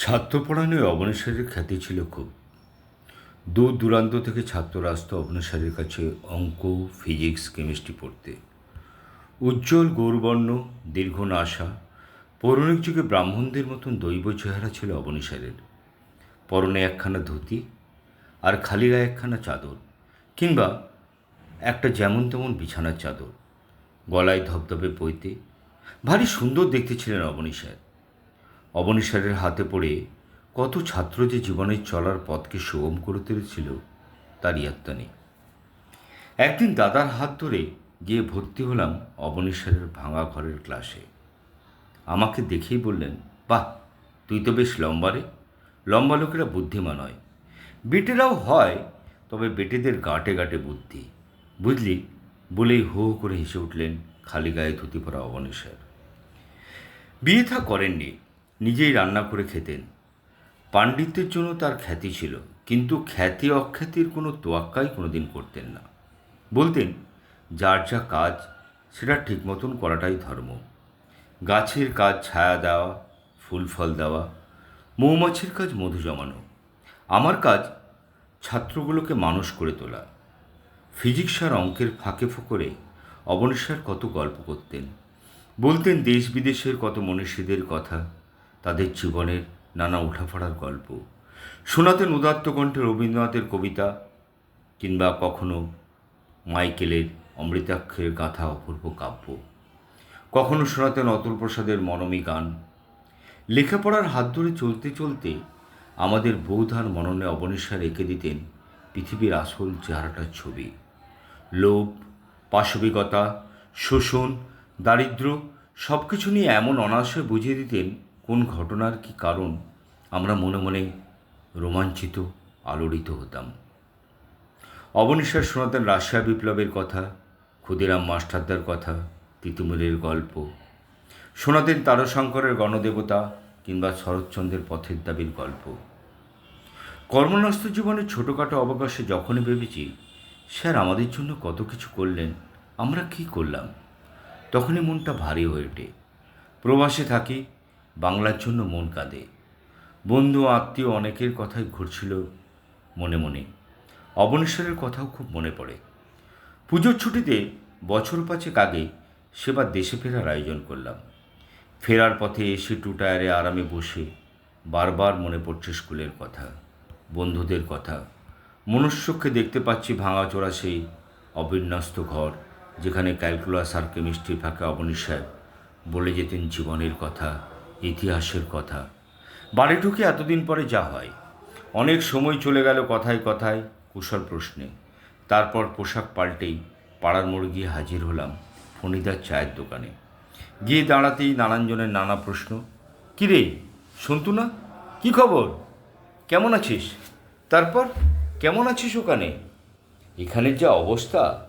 ছাত্র পড়ানোয় অবনেশ্বরের খ্যাতি ছিল খুব। দূর দূরান্ত থেকে ছাত্ররা আসতো অবনেশ্বরের কাছে অঙ্ক, ফিজিক্স, কেমিস্ট্রি পড়তে। উজ্জ্বল, গৌরবর্ণ, দীর্ঘ নাশা পৌরাণিক যুগে ব্রাহ্মণদের মতন দৈব চেহারা ছিল অবনীশ্বরের পরনে একখানা ধুতি আর খালি গায়ে একখানা চাদর কিংবা একটা যেমন তেমন বিছানার চাদর। গলায় ধবধবে পইতে ভারী সুন্দর দেখতে ছিলেন অবনীশ্বর অবনীশ্বরের হাতে পড়ে কত ছাত্র যে জীবনের চলার পথকে সুগম করে তুলেছিল তার ইয়াত্তা নেই। একদিন দাদার হাত ধরে গিয়ে ভর্তি হলাম অবনীশ্বরের ভাঙা ঘরের ক্লাসে। আমাকে দেখেই বললেন, বাহ, তুই তো বেশ লম্বা রে। লম্বা লোকেরা বুদ্ধিমান হয়। বেটেরাও হয়, তবে বেটেদের গাঁটে গাঁটে বুদ্ধি। বুঝলি? বলেই হো করে হেসে উঠলেন খালি গায়ে ধুতি পরা অবনীশ্বর বিয়ে থা করেননি। নিজেই রান্না করে খেতেন। পাণ্ডিত্যের জন্য তার খ্যাতি ছিল, কিন্তু খ্যাতি অখ্যাতির কোনো তোয়াক্কাই কোনোদিন করতেন না। বলতেন, যার যা কাজ, সেটা ঠিক মতন করাটাই ধর্ম। গাছের কাজ ছায়া দেওয়া, ফুল ফল দেওয়া, মৌমাছির কাজ মধু জমানো। আমার কাজ, ছাত্রগুলোকে মানুষ করে তোলা। ফিজিক্স আর অঙ্কের ফাঁকে ফোকরে অবনেশ্বর কত গল্প করতেন। বলতেন দেশ বিদেশের কত মনীষীদের কথা। তাদের জীবনের নানা উঠাফাড়ার গল্প। শোনাতেন উদাত্ত কণ্ঠে রবীন্দ্রনাথের কবিতা কিংবা কখনো মাইকেলের অমৃতাক্ষের গাথা অপূর্ব কাব্য। কখনো শোনাতেন অতুল প্রসাদের মনমী গান। লেখাপড়ার হাত ধরে চলতে চলতে আমাদের বৌধার মননে অবনীশ্বর এঁকে দিতেন পৃথিবীর আসল চেহারাটার ছবি। লোভ, পাশবিকতা, শোষণ দারিদ্র সব কিছু নিয়ে এমন অনায়াসে বুঝিয়ে দিতেন কোন ঘটনার কি কারণ, আমরা মনে মনে রোমাঞ্চিত, আলোড়িত হতাম। অবনীশ্বর শোনাতেন রাশিয়া বিপ্লবের কথা, ক্ষুদিরাম মাস্টারদার কথা তিতুমিরের গল্প শোনাতেন তারশঙ্করের গণদেবতা কিংবা শরৎচন্দ্রের পথের দাবির গল্প। কর্মনস্ত জীবনের ছোটোখাটো অবকাশে যখনই ভেবেছি স্যার আমাদের জন্য কত কিছু করলেন, আমরা কি করলাম? তখনই মনটা ভারী হয়ে ওঠে। প্রবাসে থাকি বাংলার জন্য মন কাঁদে। বন্ধু আত্মীয় অনেকের কথাই ঘুরছিল মনে মনে। অবনেশ্বরের কথাও খুব মনে পড়ে। পুজোর ছুটিতে বছর পাঁচেক আগে সেবার দেশে ফেরার আয়োজন করলাম। ফেরার পথে এসে টু টায়ারে আরামে বসে বারবার মনে পড়ছে স্কুলের কথা, বন্ধুদের কথা। মনুষ্যকে দেখতে পাচ্ছি ভাঙাচোরা সেই অবিন্যস্ত ঘর, যেখানে ক্যালকুলাস আর কেমিস্ট্রি ফাঁকে অবনীশ্বর বলে যেতেন জীবনের কথা। ইতিহাসের কথা। বাড়ি ঢুকে এতদিন পরে যা হয়। অনেক সময় চলে গেল কথায় কথায় কুশল প্রশ্নে। তারপর পোশাক পাল্টেই পাড়ার মোড় গিয়ে হাজির হলাম ফণিদার চায়ের দোকানে। গিয়ে দাঁড়াতেই নানানজনের নানা প্রশ্ন, কিরে শুনতু না? কী খবর? কেমন আছিস? তারপর, কেমন আছিস ওখানে? এখানের যা অবস্থা,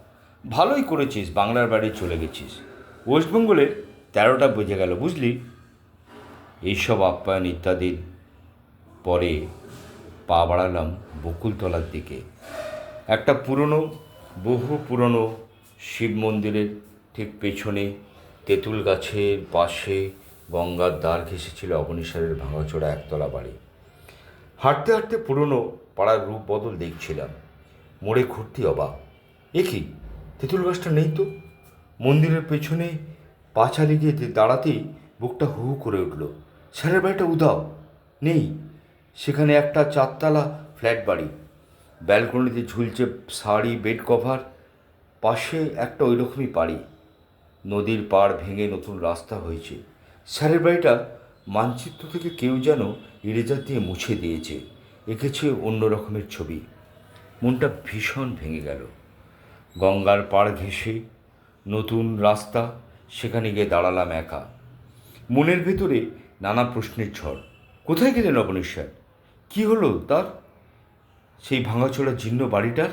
ভালোই করেছিস, বাংলার বাড়ি চলে গেছিস। ওয়েস্টবেঙ্গলের তেরোটা বেজে গেল, বুঝলি? এইসব আপ্যায়ন ইত্যাদির পরে পা বাড়ালাম বকুলতলার দিকে। একটা পুরনো, বহু পুরনো শিব মন্দিরের ঠিক পেছনে তেঁতুল গাছের পাশে গঙ্গার দ্বার ঘেঁষেছিল অবনীশ্বরের ভাঙাচোরা একতলা বাড়ি। হাঁটতে হাঁটতে পুরনো পাড়ার রূপ বদল দেখছিলাম। মোড়ে ঘুরতে অবাক। এ কি? তেঁতুল গাছটা নেই তো? মন্দিরের পেছনে পা চালিয়ে গিয়ে দাঁড়াতেই বুকটা হু করে উঠল। স্যারের বাড়িটা উদাও, নেই। সেখানে একটা চারতলা ফ্ল্যাট বাড়ি। ব্যালকনিতে ঝুলছে শাড়ি, বেড কভার, পাশে একটা ওই রকমই বাড়ি। নদীর পাড় ভেঙে নতুন রাস্তা হয়েছে। স্যারের বাড়িটা মানচিত্র থেকে কেউ যেন ইরেজার দিয়ে মুছে দিয়েছে। এঁকেছে অন্য রকমের ছবি। মনটা ভীষণ ভেঙে গেল। গঙ্গার পাড় ঘেঁষে নতুন রাস্তা, সেখানে গিয়ে দাঁড়ালাম একা। মনের ভেতরে নানা প্রশ্নের ঝড়। কোথায় গেলেন অবনীশ্বর কী হলো তার? সেই ভাঙাচোরা জীর্ণ বাড়িটার,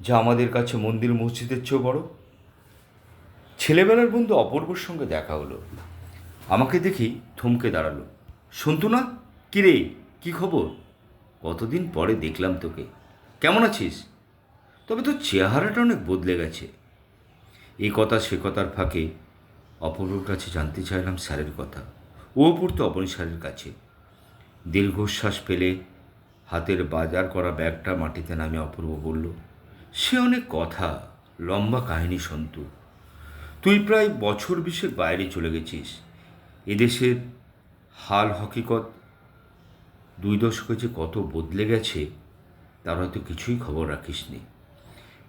যা আমাদের কাছে মন্দির মসজিদের চেয়েও বড়? ছেলেবেলার বন্ধু অপূর্বর সঙ্গে দেখা হলো। আমাকে দেখি থমকে দাঁড়াল। শুনতো না? কিরে কি খবর? কতদিন পরে দেখলাম তোকে। কেমন আছিস? তবে তোর চেহারাটা অনেক বদলে গেছে। এই কথা সে কথার ফাঁকে অপূর্বর কাছে জানতে চাইলাম স্যারের কথা। ও পড়তো অপনী স্যারের কাছে। দীর্ঘশ্বাস ফেলে হাতের বাজার করা ব্যাগটা মাটিতে নামে অপূর্ব বলল, সে অনেক কথা, লম্বা কাহিনী সন্তু। তুই প্রায় বছর বিশেক বাইরে চলে গেছিস। এদেশের হাল হকিকত দুই দশকে যে কত বদলে গেছে, তার হয়তো কিছুই খবর রাখিসনি।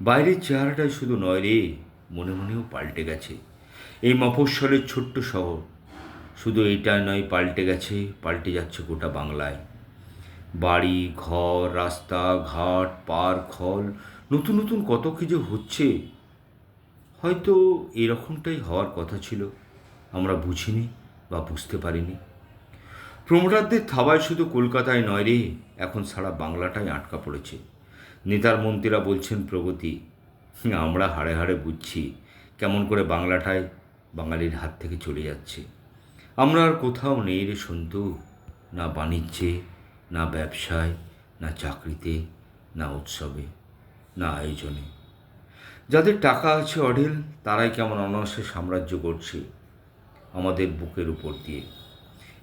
বাইরের চেহারাটাই শুধু নয় রে, মনে মনেও পাল্টে গেছে। এই মফস্বলের ছোট্ট শহর শুধু এইটা নয়, পাল্টে গেছে, পাল্টে যাচ্ছে গোটা বাংলায়। বাড়ি, ঘর, রাস্তা, ঘাট, পার্ক, হল, নতুন নতুন কত কি যে হচ্ছে। হয়তো এরকমটাই হওয়ার কথা ছিল, আমরা বুঝিনি বা বুঝতে পারিনি। প্রমোটারদের থাবায় শুধু কলকাতায় নয় রে, এখন সারা বাংলাটাই আটকা পড়েছে। নেতার মন্ত্রীরা বলছেন, প্রগতি, আমরা হাড়ে হাড়ে বুঝছি কেমন করে বাংলাটায় বাঙালির হাত থেকে চলে যাচ্ছে। আমরা আর কোথাও নেই রে সন্তু। না বাণিজ্যে, না ব্যবসায়, না চাকরিতে, না উৎসবে, না আয়োজনে। যাদের টাকা আছে অঢেল, তারাই কেমন অনায়াসে সাম্রাজ্য করছে আমাদের বুকের উপর দিয়ে।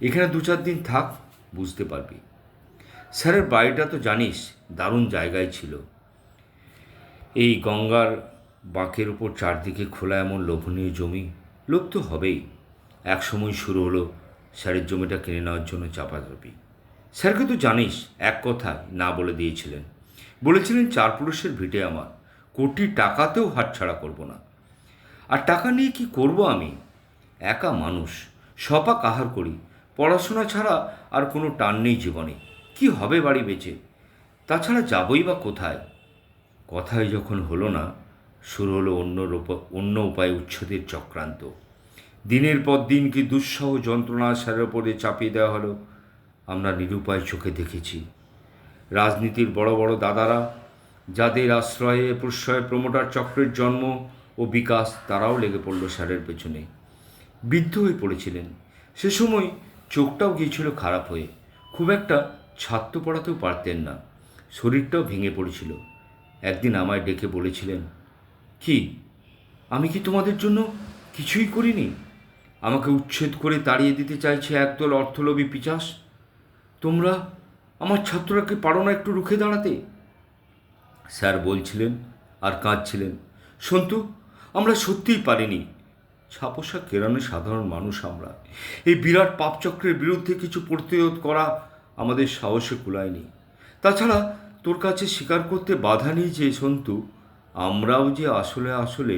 এখানে দু চার দিন থাক, বুঝতে পারবি। স্যারের বাড়িটা তো জানিস, দারুণ জায়গায় ছিল। এই গঙ্গার বাঁকের উপর চারদিকে খোলা এমন লোভনীয় জমি, লোভ তো হবেই। এক সময় শুরু হলো স্যারের জমিটা কিনে নেওয়ার জন্য চাপাচাপি। স্যারকে তো জানিস, এক কথায় না বলে দিয়েছিলেন। বলেছিলেন চার পুরুষের ভিটে আমার, কোটি টাকাতেও হাতছাড়া করব না। আর টাকা নিয়ে কি করব আমি? একা মানুষ, সপা কাহার করি? পড়াশোনা ছাড়া আর কোনো টান নেই জীবনে। কি হবে বাড়ি বেঁচে? তাছাড়া যাবই বা কোথায়? কথায় যখন হলো না, শুরু হলো অন্য অন্য উপায়ে উচ্ছেদের চক্রান্ত। দিনের পর দিন কি দুঃসহ যন্ত্রণা স্যারের ওপরে চাপিয়ে দেওয়া হলো? আমরা নিরুপায় চোখে দেখেছি। রাজনীতির বড় বড় দাদারা, যাদের আশ্রয়ে প্রশ্রয়ে প্রমোটার চক্রের জন্ম ও বিকাশ, তারাও লেগে পড়ল স্যারের পেছনে। বৃদ্ধ হয়ে পড়েছিলেন। সে সময় চোখটাও গিয়েছিল খারাপ হয়ে। খুব একটা ছাত্র পড়াতেও পারতেন না। শরীরটাও ভেঙে পড়েছিল। একদিন আমায় ডেকে বলেছিলেন, কি, আমি কি তোমাদের জন্য কিছুই করিনি? আমাকে উচ্ছেদ করে তাড়িয়ে দিতে চাইছে একদল অর্থলোভী পিচাস। তোমরা আমার ছাত্ররাকে পারো না একটু রুখে দাঁড়াতে? স্যার বলছিলেন আর কাঁদছিলেন, সন্তু, আমরা সত্যিই পারিনি। ছাপোষা কেরানে সাধারণ মানুষ আমরা। এই বিরাট পাপচক্রের বিরুদ্ধে কিছু প্রতিরোধ করা আমাদের সাহসে কুলায়নি। তাছাড়া তোর কাছে স্বীকার করতে বাধা নেই যে সন্তু, আমরাও যে আসলে আসলে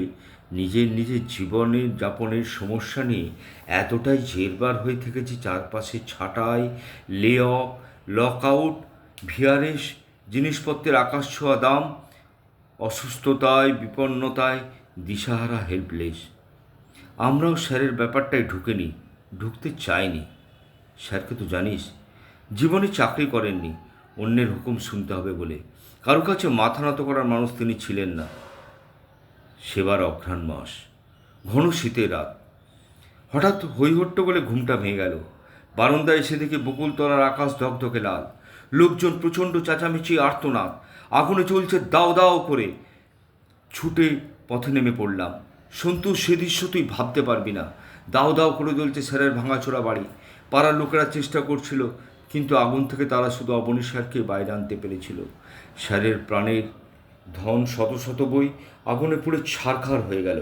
নিজের নিজের জীবনের যাপনের সমস্যা নিয়ে এতটাই জেরবার হয়ে থেকেছি চারপাশে ছাঁটাই লে অফ লক আউট ভিআরএস, জিনিসপত্রের আকাশ ছোঁয়া দাম, অসুস্থতায়, বিপন্নতায়, দিশাহারা হেল্পলেস আমরাও স্যারের ব্যাপারটায় ঢুকেনি, ঢুকতে চাইনি। স্যারকে তো জানিস, জীবনে চাকরি করেননি, অন্যের হুকুম শুনতে হবে বলে। কারও কাছে মাথা নত করার মানুষ তিনি ছিলেন না। সেবার অঘ্রাণ মাস, ঘন শীতের রাত। হঠাৎ হৈহট্ট বলে ঘুমটা ভেঙে গেল। বারান্দায় এসে দেখে বকুলতলার আকাশ ধকধকে লাল। লোকজন প্রচণ্ড চেঁচামেচি, আর্তনাদ। আগুনে চলছে দাও দাও করে ছুটে পথে নেমে পড়লাম। সন্তু, সে দৃশ্য তুই ভাবতে পারবি না। দাও দাও করে জ্বলছে স্যারের ভাঙাচোরা বাড়ি। পাড়ার লোকেরা চেষ্টা করছিল, কিন্তু আগুন থেকে তারা শুধু অবনী স্যারকে বাইরে আনতে পেরেছিল। স্যারের প্রাণের ধন শত শত বই আগুনে পুড়ে ছারখার হয়ে গেল।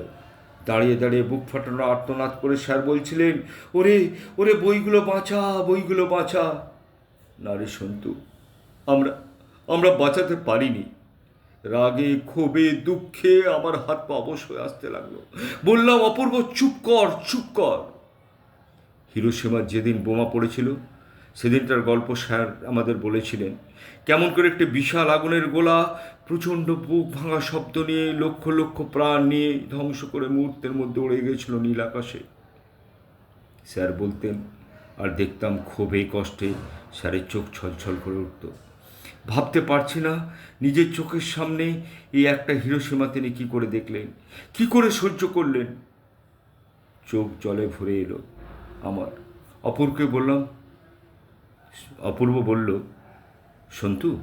দাঁড়িয়ে দাঁড়িয়ে বুক ফাটানো আর্তনাদ করে স্যার বলছিলেন, ওরে ওরে বইগুলো বাঁচা বইগুলো বাঁচা। না রে সন্তু, আমরা আমরা বাঁচাতে পারিনি। রাগে, ক্ষোভে, দুঃখে আমার হাত পা অবশ হয়ে আসতে লাগল। বললাম, অপূর্ব, চুপ কর চুপ কর। হিরোসীমার যেদিন বোমা পড়েছিল সেদিনটার গল্প স্যার আমাদের বলেছিলেন। কেমন করে একটি বিশাল আগুনের গোলা, প্রচণ্ড বুক ভাঙা শব্দ নিয়ে, লক্ষ লক্ষ প্রাণ নিয়ে ধ্বংস করে মুহূর্তের মধ্যে উড়ে গিয়েছিল নীল আকাশে। স্যার বলতেন, আর দেখতাম ক্ষোভে কষ্টে স্যারের চোখ ছলছল করে উঠত। ভাবতে পারছি না নিজের চোখের সামনে এই একটা হিরোসীমা তিনি কী করে দেখলেন, কি করে সহ্য করলেন? চোখ জলে ভরে এলো আমার। অপরকে বললাম অপূর্ব বলল, সন্তু,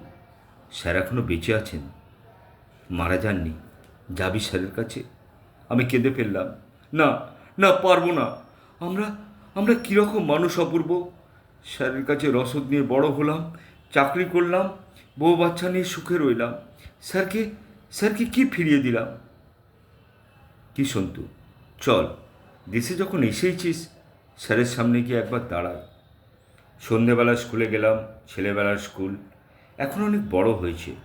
স্যার এখনও বেঁচে আছেন। মারা যাননি। যাবি স্যারের কাছে। আমি কেঁদে ফেললাম। না না, পারব না। আমরা আমরা কীরকম মানুষ অপূর্ব? স্যারের কাছে রসদ নিয়ে বড় হলাম, চাকরি করলাম, বউ বাচ্চা নিয়ে সুখে রইলাম। স্যারকে স্যারকে কি ফিরিয়ে দিলাম? কি সন্তু? চল, দেশে যখন এসেইছিস, স্যারের সামনে গিয়ে একবার দাঁড়ায়। সন্ধেবেলা স্কুলে গেলাম, ছেলেবেলার স্কুল। এখন অনেক বড় হয়েছে।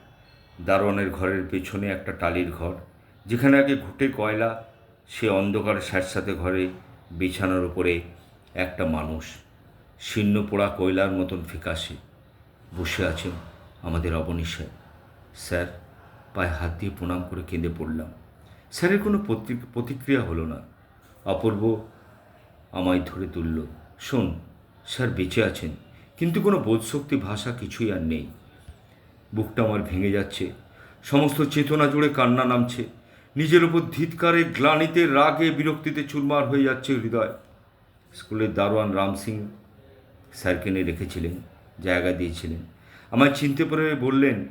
দারোয়ানের ঘরের পেছনে একটা টালির ঘর, যেখানে আগে ঘুটে কয়লা, সে অন্ধকার স্যাঁতস্যাঁতে ঘরে বিছানার উপরে একটা মানুষ, শীর্ণ পোড়া কয়লার মতন ফিকাশে বসে আছেন আমাদের অবনীশায় স্যার, পায়ে হাত দিয়ে প্রণাম করে কেঁদে পড়লাম। স্যারের কোনো প্রতি- প্রতিক্রিয়া হলো না। অপূর্ব আমায় ধরে তুলল, শোন স্যার, বেঁচে আছেন। কিন্তু কোনো বোধশক্তি ভাষা কিছুই আর নেই। বুকটা আমার ভেঙে যাচ্ছে। সমস্ত চেতনা জুড়ে কান্না নামছে। নিজের উপর ধিৎকারে, গ্লানিতে, রাগে, বিরক্তিতে চুরমার হয়ে যাচ্ছে হৃদয়। স্কুলের দারোয়ান রাম সিং স্যারকে নিয়ে রেখেছিলেন, জায়গা দিয়েছিলেন। আমায় চিনতে পেরে বললেন,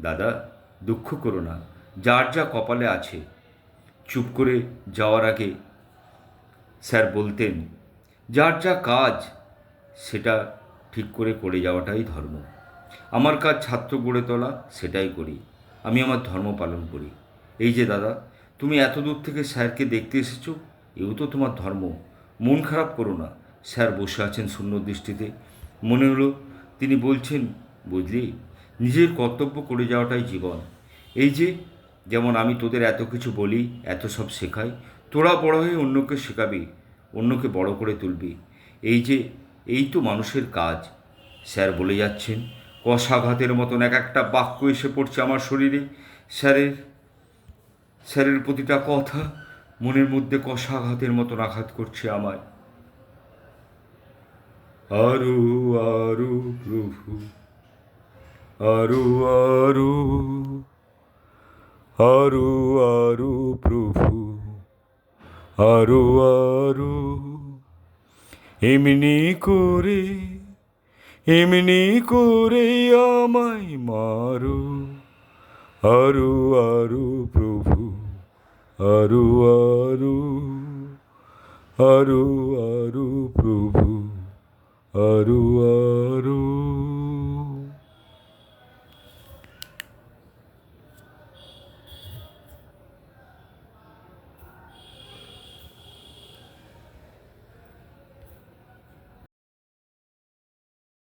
দাদা, দুঃখ করো না। যার যা কপালে আছে, চুপ করে যাওয়ার আগে স্যার বলতেন, যার যা কাজ সেটা ঠিক করে করে যাওয়াটাই ধর্ম। আমার কাজ ছাত্র গড়ে তোলা, সেটাই করি। আমি আমার ধর্ম পালন করি। এই যে দাদা, তুমি এত দূর থেকে স্যারকে দেখতে এসেছ, এও তো তোমার ধর্ম। মন খারাপ করো না। স্যার বসে আছেন শূন্য দৃষ্টিতে। মনে হলো তিনি বলছেন বুঝলি নিজের কর্তব্য করে যাওয়াটাই জীবন। এই যে, যেমন আমি তোদের এত কিছু বলি, এত সব শেখাই, তোরা বড় হয়ে অন্যকে শেখাবি, অন্যকে বড় করে তুলবি। এই যে এই তো মানুষের কাজ। স্যার বলে যাচ্ছেন, কষাঘাতের মতন এক একটা বাক্য এসে পড়ছে আমার শরীরে। স্যারের স্যারের প্রতিটা কথা মনের মধ্যে কষাঘাতের মতন আঘাত করছে আমায়। আরু আরু, প্রভু। আরু আরু। আরু আরু, প্রভু। আরু আরু। এমনি করে এমনি করে আমায় মারু। আরু আরু প্রভু, আরু আরু আরু আরু প্রভু, আরু আরু।